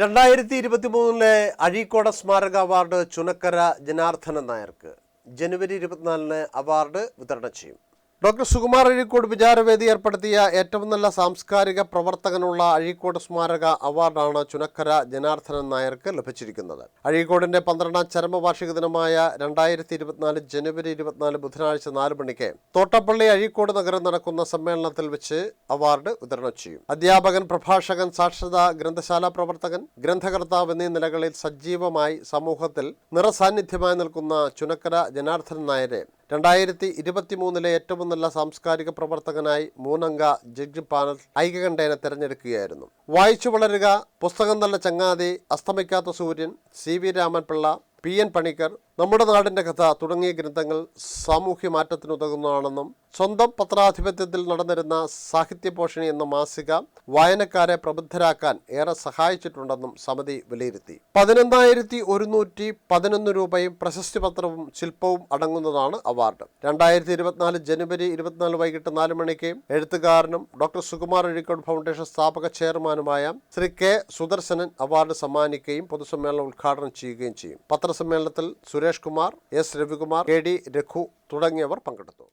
രണ്ടായിരത്തി ഇരുപത്തി മൂന്നിലെ അഴീക്കോട് സ്മാരക അവാർഡ് ചുനക്കര ജനാർദ്ദനൻ നായർക്ക്. ജനുവരി ഇരുപത്തിനാലിന് അവാർഡ് വിതരണം ചെയ്യും. ഡോക്ടർ സുകുമാർ അഴീക്കോട് വിചാരവേദി ഏർപ്പെടുത്തിയ ഏറ്റവും നല്ല സാംസ്കാരിക പ്രവർത്തകനുള്ള അഴീക്കോട് സ്മാരക അവാർഡാണ് ചുനക്കര ജനാർദ്ദനൻ നായർക്ക് ലഭിച്ചിരിക്കുന്നത്. അഴീക്കോടിന്റെ പന്ത്രണ്ടാം ചരമവാർഷിക ദിനമായ രണ്ടായിരത്തി ഇരുപത്തിനാല് ജനുവരി ഇരുപത്തിനാല് ബുധനാഴ്ച നാല് മണിക്ക് തോട്ടപ്പള്ളി അഴീക്കോട് നഗരം നടക്കുന്ന സമ്മേളനത്തിൽ വെച്ച് അവാർഡ് വിതരണം ചെയ്യും. അധ്യാപകൻ പ്രഭാഷകൻ സാക്ഷരതാ ഗ്രന്ഥശാല പ്രവർത്തകൻ ഗ്രന്ഥകർത്താവ് എന്നീ നിലകളിൽ സജീവമായി സമൂഹത്തിൽ നിറസാന്നിധ്യമായി നിൽക്കുന്ന ചുനക്കര ജനാർദ്ദനൻ നായരെ രണ്ടായിരത്തി ഇരുപത്തിമൂന്നിലെ ഏറ്റവും നല്ല സാംസ്കാരിക പ്രവർത്തകനായി മൂന്നംഗ ജഡ്ജി പാനൽ ഐകകണ്ഠേന തിരഞ്ഞെടുക്കുകയായിരുന്നു. വായിച്ചു വളരുക പുസ്തകം നല്ല ചങ്ങാതി അസ്തമിക്കാത്ത സൂര്യൻ C V Ramanpillai P N Panicker നമ്മുടെ നാടിന്റെ കഥ തുടങ്ങിയ ഗ്രന്ഥങ്ങൾ സാമൂഹ്യ മാറ്റത്തിനുതകുന്നതാണെന്നും സ്വന്തം പത്രാധിപത്യത്തിൽ നടന്നിരുന്ന സാഹിത്യപോഷണി എന്ന മാസിക വായനക്കാരെ പ്രബുദ്ധരാക്കാൻ ഏറെ സഹായിച്ചിട്ടുണ്ടെന്നും സമിതി വിലയിരുത്തി. പതിനൊന്നായിരത്തി ഒരുന്നൂറ്റി പതിനൊന്ന് രൂപയും പ്രശസ്തി പത്രവും ശില്പവും അടങ്ങുന്നതാണ് അവാർഡ്. രണ്ടായിരത്തി ഇരുപത്തിനാല് ജനുവരി ഇരുപത്തിനാല് വൈകിട്ട് നാല് മണിക്ക് എഴുത്തുകാരനും ഡോക്ടർ സുകുമാർ അഴീക്കോട് ഫൗണ്ടേഷൻ സ്ഥാപക ചെയർമാനുമായ ശ്രീ കെ സുദർശനൻ അവാർഡ് സമ്മാനിക്കുകയും പൊതുസമ്മേളനം ഉദ്ഘാടനം ചെയ്യുകയും ചെയ്യും. പത്രസമ്മേളനത്തിൽ Suresh Kumar S Ravikumar K D Raghu തുടങ്ങിയവർ പങ്കെടുത്തു.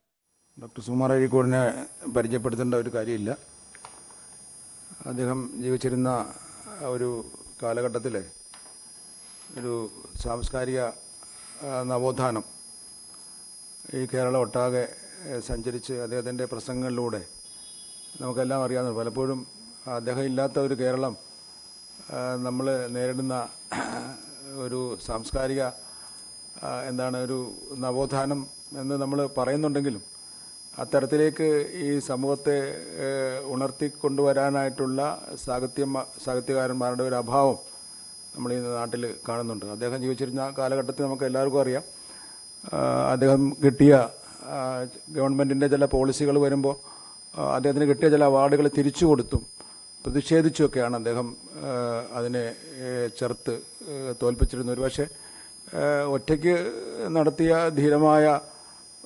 ഡോക്ടർ സുമാർ അഴീക്കോടിനെ പരിചയപ്പെടുത്തേണ്ട ഒരു കാര്യമില്ല. അദ്ദേഹം ജീവിച്ചിരുന്ന ഒരു കാലഘട്ടത്തിലെ ഒരു സാംസ്കാരിക നവോത്ഥാനം ഈ കേരളം ഒട്ടാകെ സഞ്ചരിച്ച് അദ്ദേഹത്തിന്റെ പ്രസംഗങ്ങളിലൂടെ നമുക്കെല്ലാം അറിയാവുന്ന പലപ്പോഴും അദ്ദേഹം ഇല്ലാത്ത ഒരു കേരളം നമ്മൾ നേരിടുന്ന ഒരു സാംസ്കാരിക എന്താണ് ഒരു നവോത്ഥാനം എന്ന് നമ്മൾ പറയുന്നുണ്ടെങ്കിലും അത്തരത്തിലേക്ക് ഈ സമൂഹത്തെ ഉണർത്തിക്കൊണ്ടുവരാനായിട്ടുള്ള സാഹിത്യം സാഹിത്യകാരന്മാരുടെ ഒരു അഭാവം നമ്മൾ ഈ നാട്ടിൽ കാണുന്നുണ്ട്. അദ്ദേഹം ജീവിച്ചിരുന്ന കാലഘട്ടത്തിൽ നമുക്ക് എല്ലാവർക്കും അറിയാം. അദ്ദേഹം കിട്ടിയ ഗവൺമെന്റിന്റെ ചില പോളിസികൾ വരുമ്പോൾ അദ്ദേഹത്തിന് കിട്ടിയ ചില അവാർഡുകൾ തിരിച്ചു കൊടുത്തും പ്രതിഷേധിച്ചുമൊക്കെയാണ് അദ്ദേഹം അതിനെ ചെറുത്ത് തോൽപ്പിച്ചിരുന്നത്. ഒരു പക്ഷേ ഒറ്റയ്ക്ക് നടത്തിയ ധീരമായ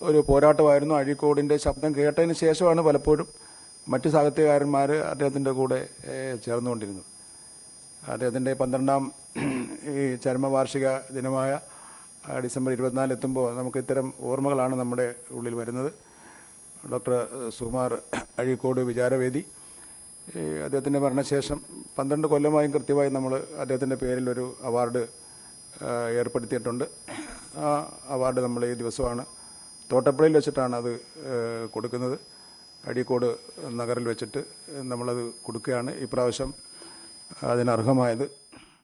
ഒരു പോരാട്ടമായിരുന്നു അഴീക്കോടിന്റെ ശബ്ദം കേട്ടതിന് ശേഷമാണ് പലപ്പോഴും മറ്റ് സാഹിത്യകാരന്മാർ അദ്ദേഹത്തിന്റെ കൂടെ ചേർന്നുകൊണ്ടിരുന്നത്. അദ്ദേഹത്തിന്റെ പന്ത്രണ്ടാം ഈ ചരമവാർഷിക ദിനമായ ഡിസംബർ ഇരുപത്തിനാല് എത്തുമ്പോൾ നമുക്ക് ഇത്തരം ഓർമ്മകളാണ് നമ്മുടെ ഉള്ളിൽ വരുന്നത്. ഡോക്ടർ സുകുമാർ അഴീക്കോട് വിചാരവേദി. അദ്ദേഹത്തിന്റെ മരണശേഷം പന്ത്രണ്ട് കൊല്ലമായും കൃത്യമായി നമ്മൾ അദ്ദേഹത്തിന്റെ പേരിൽ ഒരു അവാർഡ് ഏർപ്പെടുത്തിയിട്ടുണ്ട്. ആ അവാർഡ് നമ്മൾ ഈ ദിവസമാണ് തോട്ടപ്പള്ളിയിൽ വെച്ചിട്ടാണ് അത് കൊടുക്കുന്നത്. അഴീക്കോട് നഗറിൽ വെച്ചിട്ട് നമ്മളത് കൊടുക്കുകയാണ്. ഇപ്രാവശ്യം അതിനർഹമായത്